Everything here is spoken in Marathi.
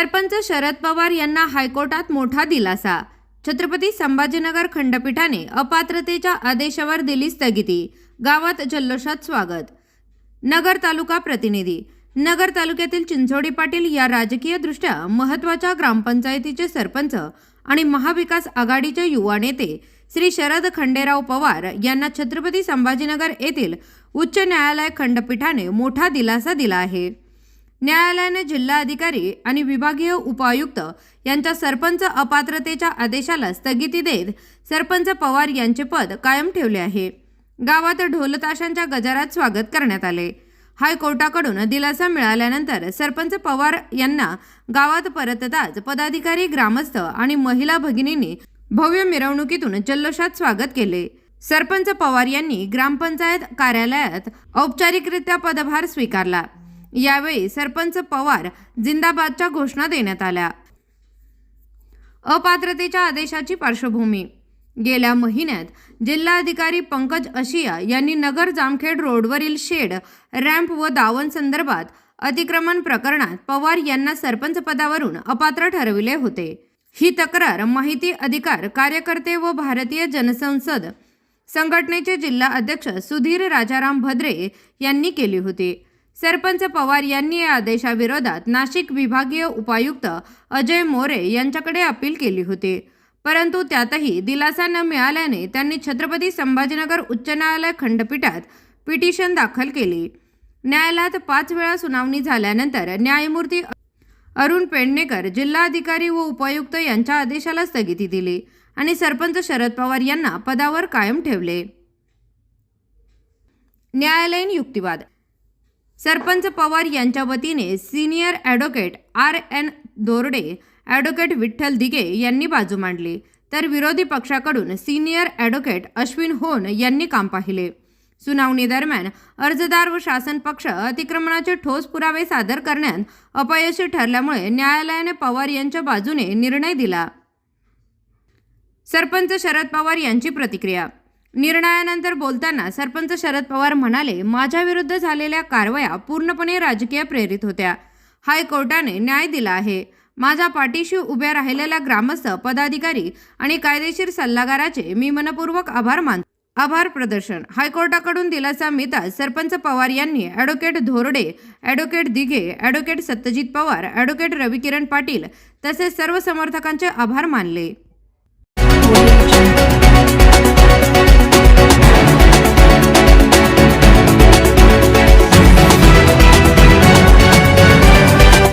सरपंच शरद पवार यांना हायकोर्टात मोठा दिलासा. छत्रपती संभाजीनगर खंडपीठाने अपात्रतेच्या आदेशावर दिली स्थगिती. गावात जल्लोषात स्वागत. नगर तालुका प्रतिनिधी. नगर तालुक्यातील चिंचोडी पाटील या राजकीयदृष्ट्या महत्त्वाच्या ग्रामपंचायतीचे सरपंच आणि महाविकास आघाडीचे युवा नेते श्री शरद खंडेराव पवार यांना छत्रपती संभाजीनगर येथील उच्च न्यायालय खंडपीठाने मोठा दिलासा दिला आहे. न्यायालयाने जिल्हाधिकारी आणि विभागीय उपायुक्त यांच्या सरपंच अपात्रतेच्या आदेशाला स्थगिती देत सरपंच पवार यांचे पद कायम ठेवले आहे. गावात ढोलताशांच्या गजरात स्वागत करण्यात आले. हायकोर्टाकडून दिलासा मिळाल्यानंतर सरपंच पवार यांना गावात परतताच पदाधिकारी ग्रामस्थ आणि महिला भगिनींनी भव्य मिरवणुकीतून जल्लोषात स्वागत केले. सरपंच पवार यांनी ग्रामपंचायत कार्यालयात औपचारिकरित्या पदभार स्वीकारला. यावेळी सरपंच पवार जिंदाबादच्या घोषणा देण्यात आल्या. अपात्रतेच्या आदेशाची पार्श्वभूमी. गेल्या महिन्यात जिल्हाधिकारी पंकज अशिया यांनी नगर जामखेड रोडवरील शेड रॅम्प व दावण संदर्भात अतिक्रमण प्रकरणात पवार यांना सरपंच पदावरून अपात्र ठरविले होते. ही तक्रार माहिती अधिकार कार्यकर्ते व भारतीय जनसंसद संघटनेचे जिल्हा अध्यक्ष सुधीर राजाराम भद्रे यांनी केली होती. सरपंच पवार यांनी या आदेशाविरोधात नाशिक विभागीय उपायुक्त अजय मोरे यांच्याकडे अपील केली होती. परंतु त्यातही दिलासा न मिळाल्याने त्यांनी छत्रपती संभाजीनगर उच्च न्यायालय खंडपीठात पिटिशन दाखल केली. न्यायालयात पाच वेळा सुनावणी झाल्यानंतर न्यायमूर्ती अरुण पेडणेकर जिल्हाधिकारी व उपायुक्त यांच्या आदेशाला स्थगिती दिली आणि सरपंच शरद पवार यांना पदावर कायम ठेवले. न्यायालयीन युक्तिवाद सरपंच पवार यांच्या वतीने senior advocate R N Dorde advocate Vitthal Dighe यांनी बाजू मांडली. तर विरोधी पक्षाकडून सिनियर ॲडव्होकेट अश्विन होन यांनी काम पाहिले. सुनावणी दरम्यान अर्जदार व शासन पक्ष अतिक्रमणाचे ठोस पुरावे सादर करण्यात अपयशी ठरल्यामुळे न्यायालयाने पवार यांच्या बाजूने निर्णय दिला. सरपंच शरद पवार यांची प्रतिक्रिया निर्णयानंतर बोलताना सरपंच शरद पवार म्हणाले माझ्याविरुद्ध झालेल्या कारवाया पूर्णपणे राजकीय प्रेरित होत्या. हायकोर्टाने न्याय दिला आहे. माझ्या पाठीशी उभ्या राहिलेल्या ग्रामस्थ पदाधिकारी आणि कायदेशीर सल्लागाराचे मी मनपूर्वक आभार मानतो आभार प्रदर्शन. हायकोर्टाकडून दिलासा मिळताच सरपंच पवार यांनी advocate Dhorde advocate Dighe advocate Satyajit Pawar advocate Ravikiran Patil तसेच सर्व समर्थकांचे आभार मानले.